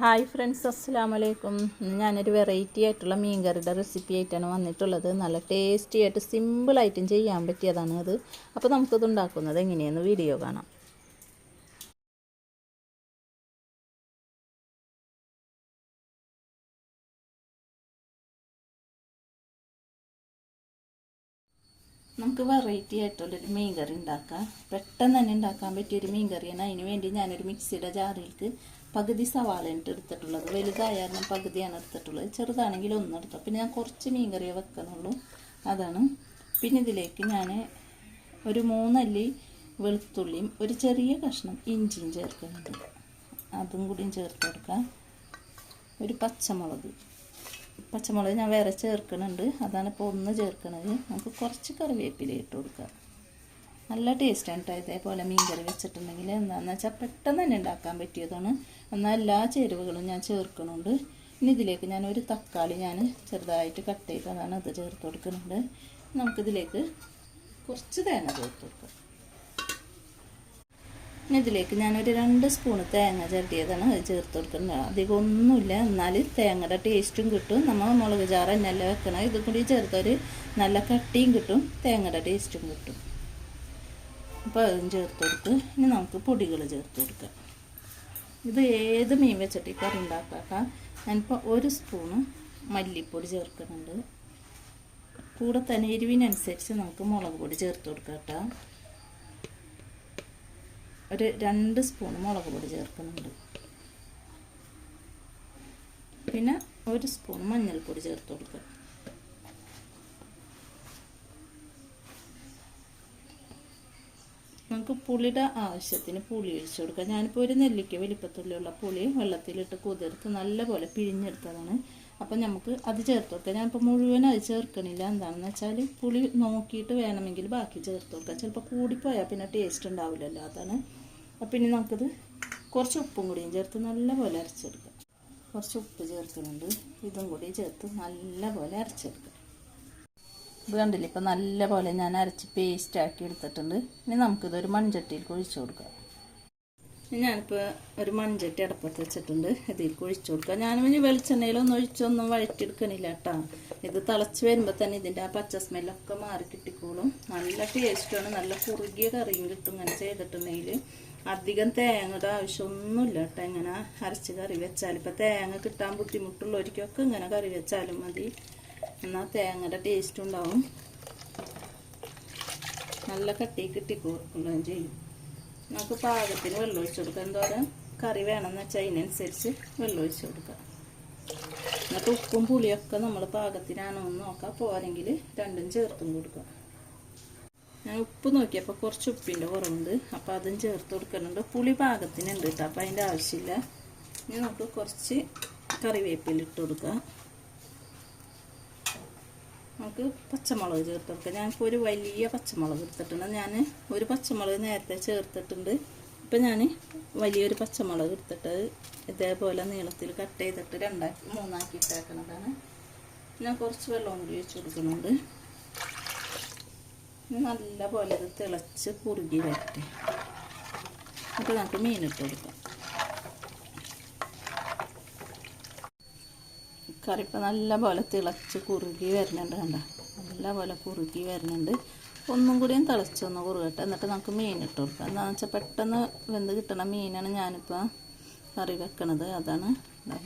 Hi friends അസ്സാം വലൈക്കും ഞാനൊരു വെറൈറ്റി ആയിട്ടുള്ള മീൻകറിയുടെ റെസിപ്പി ആയിട്ടാണ് വന്നിട്ടുള്ളത്. നല്ല ടേസ്റ്റി ആയിട്ട് സിമ്പിളായിട്ടും ചെയ്യാൻ പറ്റിയതാണ് അത്. അപ്പോൾ നമുക്കത് ഉണ്ടാക്കുന്നത് എങ്ങനെയെന്ന് വീഡിയോ കാണാം. നമുക്ക് വെറൈറ്റി ആയിട്ടുള്ളൊരു മീൻകറി ഉണ്ടാക്കാം. പെട്ടെന്ന് തന്നെ ഉണ്ടാക്കാൻ പറ്റിയൊരു മീൻകറിയാണ് അതിന് വേണ്ടി ഞാനൊരു മിക്സിയുടെ ജാറിലേക്ക് പകുതി സവാളയാണ് എടുത്തിട്ടുള്ളത് വലുതായാലും പകുതിയാണ് എടുത്തിട്ടുള്ളത്. ചെറുതാണെങ്കിൽ ഒന്ന് എടുത്തു. പിന്നെ ഞാൻ കുറച്ച് മീൻ വെക്കുന്നുള്ളൂ. അതാണ്. പിന്നെ ഇതിലേക്ക് ഞാൻ ഒരു മൂന്നല്ലി വെളുത്തുള്ളിയും ഒരു ചെറിയ കഷ്ണം ഇഞ്ചിയും ചേർക്കുന്നുണ്ട്. അതും കൂടിയും ചേർത്ത് കൊടുക്കാം. ഒരു പച്ചമുളക്. പച്ചമുളക് ഞാൻ വേറെ ചേർക്കുന്നുണ്ട്. അതാണ് ഇപ്പോൾ ഒന്ന് ചേർക്കുന്നത് നമുക്ക് കുറച്ച് കറിവേപ്പില ഇട്ട് കൊടുക്കാം. നല്ല ടേസ്റ്റാണ് കേട്ടോ ഇതേപോലെ മീൻ കറി വെച്ചിട്ടുണ്ടെങ്കിൽ എന്താണെന്ന് വെച്ചാൽ പെട്ടെന്ന് തന്നെ ഉണ്ടാക്കാൻ പറ്റിയതാണ്. എന്നാൽ എല്ലാ ചേരുവകളും ഞാൻ ചേർക്കുന്നുണ്ട്. ഇനി ഇതിലേക്ക് ഞാൻ ഒരു തക്കാളി ഞാൻ ചെറുതായിട്ട് കട്ട് ചെയ്തതാണ് അത് ചേർത്ത് കൊടുക്കുന്നുണ്ട്. നമുക്കിതിലേക്ക് കുറച്ച് തേങ്ങ ചേർത്ത് കൊടുക്കാം. ഇനി ഇതിലേക്ക് ഞാനൊരു രണ്ട് സ്പൂണ് തേങ്ങ ചരട്ടിയതാണ് അത് ചേർത്ത് കൊടുക്കുന്നത്. അധികം ഒന്നുമില്ല. എന്നാൽ തേങ്ങയുടെ ടേസ്റ്റും കിട്ടും. നമ്മൾ മുളക് ചാറ് തന്നെയല്ല വെക്കണം? ഇതും കൂടി ചേർത്തൊരു നല്ല കട്ടിയും കിട്ടും. തേങ്ങയുടെ ടേസ്റ്റും കിട്ടും. അപ്പോൾ അതും ചേർത്ത് കൊടുത്ത് ഇനി നമുക്ക് പൊടികൾ ചേർത്ത് കൊടുക്കാം. ഇത് ഏത് മീൻ വെച്ചിട്ട് കറി ഉണ്ടാക്കാം ഞാനിപ്പോൾ ഒരു സ്പൂണ് മല്ലിപ്പൊടി ചേർക്കുന്നുണ്ട്. കൂടെ തന്നെ എരിവിനനുസരിച്ച് നമുക്ക് മുളക് പൊടി ചേർത്ത് കൊടുക്കാം കേട്ടോ. ഒരു രണ്ട് സ്പൂൺ മുളക് പൊടി ചേർക്കുന്നുണ്ട്. പിന്നെ ഒരു സ്പൂൺ മഞ്ഞൾപ്പൊടി ചേർത്ത് കൊടുക്കുക നമുക്ക് പുളിയുടെ ആവശ്യത്തിന് പുളി ഒഴിച്ചു കൊടുക്കാം. ഞാനിപ്പോൾ ഒരു നെല്ലിക്ക വലിപ്പത്തുള്ളിയുള്ള പുളി വെള്ളത്തിലിട്ട് കുതിർത്ത് നല്ലപോലെ പിഴിഞ്ഞെടുത്തതാണ്. അപ്പം നമുക്ക് അത് ചേർത്ത് കൊടുക്കാം. ഞാനിപ്പോൾ മുഴുവൻ അത് ചേർക്കണില്ല. എന്താണെന്ന് വെച്ചാൽ പുളി നോക്കിയിട്ട് വേണമെങ്കിൽ ബാക്കി ചേർത്ത് കൊടുക്കാം. ചിലപ്പോൾ കൂടിപ്പോയാൽ പിന്നെ ടേസ്റ്റ് ഉണ്ടാവില്ലല്ലോ അതാണ്. അപ്പം ഇനി നമുക്കത് കുറച്ച് ഉപ്പും കൂടിയും ചേർത്ത് നല്ലപോലെ അരച്ചെടുക്കാം. കുറച്ച് ഉപ്പ് ചേർക്കുന്നുണ്ട് ഇതും കൂടി ചേർത്ത് നല്ലപോലെ അരച്ചെടുക്കാം. ഇത് കണ്ടില്ല? ഇപ്പം നല്ല പോലെ ഞാൻ അരച്ച് പേസ്റ്റ് ആക്കി എടുത്തിട്ടുണ്ട്. ഇനി നമുക്കിതൊരു മൺചട്ടിയിൽ ഒഴിച്ചു കൊടുക്കാം. ഞാനിപ്പോൾ ഒരു മൺചട്ടി അടപ്പത്ത് വെച്ചിട്ടുണ്ട്. ഇതിൽ ഒഴിച്ചു കൊടുക്കുക ഞാനും ഇനി വെളിച്ചെണ്ണയിലൊന്നും ഒഴിച്ചൊന്നും വഴറ്റിയെടുക്കണില്ല കേട്ടോ ഇത് തിളച്ച് വരുമ്പോൾ തന്നെ ഇതിന്റെ ആ പച്ച സ്മെല്ലൊക്കെ മാറി കിട്ടിക്കോളും. നല്ല ടേസ്റ്റാണ് നല്ല കുറുകിയ കറിയും കിട്ടും ഇങ്ങനെ ചെയ്തിട്ടുണ്ടെങ്കിൽ. അധികം തേങ്ങയുടെ ആവശ്യമൊന്നുമില്ല കേട്ടോ ഇങ്ങനെ അരച്ച് കറി വെച്ചാൽ. ഇപ്പം തേങ്ങ കിട്ടാൻ ബുദ്ധിമുട്ടുള്ളവർക്കൊക്കെ ഇങ്ങനെ കറി വെച്ചാലും മതി. എന്നാൽ തേങ്ങയുടെ ടേസ്റ്റ് ഉണ്ടാവും. നല്ല കട്ടി കിട്ടി കൊടുക്കുകയും ചെയ്യും. നമുക്ക് പാകത്തിന് വെള്ളം ഒഴിച്ച് കൊടുക്കാം. എന്തോരം കറി വേണമെന്ന് വെച്ചാൽ അതിനനുസരിച്ച് വെള്ളം ഒഴിച്ച് കൊടുക്കാം. എന്നിട്ട് ഉപ്പും പുളിയൊക്കെ നമ്മൾ പാകത്തിനാണോ എന്ന് നോക്കാം. പോരെങ്കിൽ രണ്ടും ചേർത്തും കൊടുക്കാം. ഞാൻ ഉപ്പ് നോക്കിയപ്പോൾ കുറച്ച് ഉപ്പിന്റെ കുറവുണ്ട്. അപ്പോൾ അതും ചേർത്ത് കൊടുക്കുന്നുണ്ട്. പുളി പാകത്തിനുണ്ട് കേട്ടോ. അപ്പോൾ അതിന്റെ ആവശ്യമില്ല. ഇനി നമുക്ക് കുറച്ച് കറിവേപ്പിലിട്ട് കൊടുക്കാം. നമുക്ക് പച്ചമുളക് ചേർത്ത് കൊടുക്കാം ഞാനിപ്പോൾ ഒരു വലിയ പച്ചമുളക് എടുത്തിട്ടുണ്ട്. ഞാൻ ഒരു പച്ചമുളക് നേരത്തെ ചേർത്തിട്ടുണ്ട്. ഇപ്പം ഞാൻ വലിയൊരു പച്ചമുളക് എടുത്തിട്ട് ഇതേപോലെ നീളത്തിൽ കട്ട് ചെയ്തിട്ട് രണ്ടാക്കി മൂന്നാക്കി ഇട്ടേക്കുന്നതാണ് ഞാൻ കുറച്ച് വെള്ളം കൂടി ഒഴിച്ച് കൊടുക്കുന്നുണ്ട്. നല്ല പോലെ ഇത് തിളച്ച് കുറുകി വരട്ടെ. അപ്പോൾ നമുക്ക് മീനിട്ട് കൊടുക്കാം. കറി ഇപ്പോൾ നല്ല പോലെ തിളച്ച് കുറുകി വരുന്നുണ്ട് കണ്ട? നല്ല പോലെ കുറുകി വരുന്നുണ്ട്. ഒന്നും കൂടിയും തിളച്ചൊന്ന് കുറുകട്ടെ. എന്നിട്ട് നമുക്ക് മീൻ ഇട്ട് കൊടുക്കാം. എന്താണെന്ന് വെച്ചാൽ പെട്ടെന്ന് വെന്ത് കിട്ടണ മീനാണ് ഞാനിപ്പോൾ കറി വെക്കണത്. അതാണ്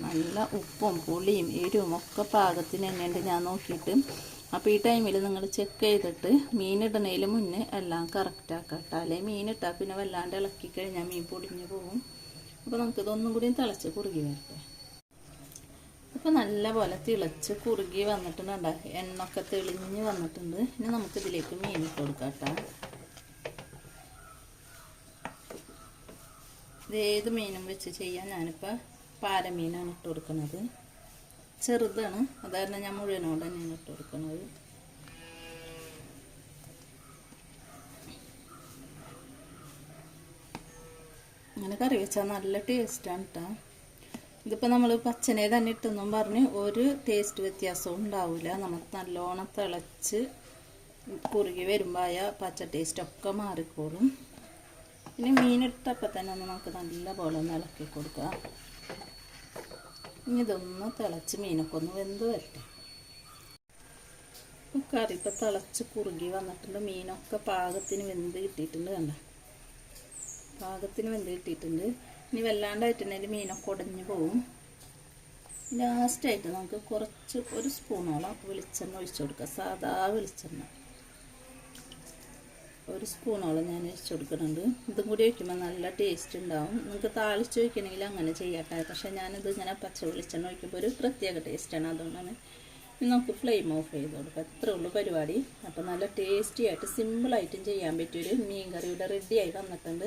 നല്ല ഉപ്പും പുളിയും എരിവും ഒക്കെ പാകത്തിന് തന്നെയുണ്ട് ഞാൻ നോക്കിയിട്ട്. അപ്പോൾ ഈ ടൈമിൽ നിങ്ങൾ ചെക്ക് ചെയ്തിട്ട് മീൻ ഇടുന്നതിന് മുന്നേ എല്ലാം കറക്റ്റ് ആക്കാം കേട്ടോ അല്ലെങ്കിൽ മീൻ ഇട്ടാൽ പിന്നെ വല്ലാണ്ട് ഇളക്കി കഴിഞ്ഞാൽ മീൻ പൊടിഞ്ഞ് പോകും. അപ്പോൾ നമുക്കിതൊന്നും കൂടിയും തിളച്ച് കുറുകി വരട്ടെ. അപ്പോൾ നല്ലപോലെ തിളച്ച് കുറുകി വന്നിട്ടുണ്ട് എണ്ണൊക്കെ തെളിഞ്ഞ് വന്നിട്ടുണ്ട്. ഇനി നമുക്കിതിലേക്ക് മീൻ ഇട്ട് കൊടുക്കാം കേട്ടോ. ഇതേത് മീനും വെച്ച് ചെയ്യാൻ ഞാനിപ്പോൾ പാരമീനാണ് ഇട്ട് കൊടുക്കുന്നത്. ചെറുതാണ്. അതായിരുന്നു ഞാൻ മുഴുവനോട് തന്നെയാണ് ഇട്ട് കൊടുക്കുന്നത്. അങ്ങനെ കറി വെച്ചാൽ നല്ല ടേസ്റ്റാണ് കേട്ടോ ഇതിപ്പോൾ നമ്മൾ പച്ചനെ തന്നെ ഇട്ടെന്നും പറഞ്ഞ് ഒരു ടേസ്റ്റ് വ്യത്യാസവും ഉണ്ടാവില്ല നമുക്ക് നല്ലോണം തിളച്ച് കുറുകി വരുമ്പോൾ ആ പച്ച ടേസ്റ്റൊക്കെ മാറിക്കോളും. പിന്നെ മീനിട്ടപ്പോൾ തന്നെ ഒന്ന് നമുക്ക് നല്ല പോലെ ഒന്ന് ഇളക്കി കൊടുക്കുക ഇനി ഇതൊന്ന് തിളച്ച് മീനൊക്കെ ഒന്ന് വെന്ത് വരട്ടെ. കറി ഇപ്പം തിളച്ച് കുറുകി വന്നിട്ടുണ്ട്. മീനൊക്കെ പാകത്തിന് വെന്ത് കിട്ടിയിട്ടുണ്ട് കണ്ട? പാകത്തിന് വെന്ത് കിട്ടിയിട്ടുണ്ട്. ഇനി വല്ലാണ്ടായിട്ടുണ്ടെങ്കിൽ മീനൊക്കെ ഉടഞ്ഞു പോവും. ലാസ്റ്റായിട്ട് നമുക്ക് കുറച്ച് ഒരു സ്പൂണോളം വെളിച്ചെണ്ണ ഒഴിച്ചു കൊടുക്കുക സാധാ വെളിച്ചെണ്ണ. ഒരു സ്പൂണോളം ഞാൻ ഒഴിച്ചു കൊടുക്കുന്നുണ്ട്. ഇതും കൂടി ഒഴിക്കുമ്പോൾ നല്ല ടേസ്റ്റ് ഉണ്ടാവും. നിങ്ങൾക്ക് താളിച്ച് ഒഴിക്കണമെങ്കിൽ അങ്ങനെ ചെയ്യട്ടെ പക്ഷേ ഞാനിത് ഇങ്ങനെ പച്ച വെളിച്ചെണ്ണ ഒഴിക്കുമ്പോൾ ഒരു പ്രത്യേക ടേസ്റ്റാണ് അതുകൊണ്ടാണ് ഇനി നമുക്ക് ഫ്ലെയിം ഓഫ് ചെയ്ത് കൊടുക്കാം. അത്രേ ഉള്ളൂ പരിപാടി. അപ്പോൾ നല്ല ടേസ്റ്റി ആയിട്ട് സിമ്പിളായിട്ടും ചെയ്യാൻ പറ്റിയൊരു മീൻ കറിയുടെ റെഡിയായി വന്നിട്ടുണ്ട്.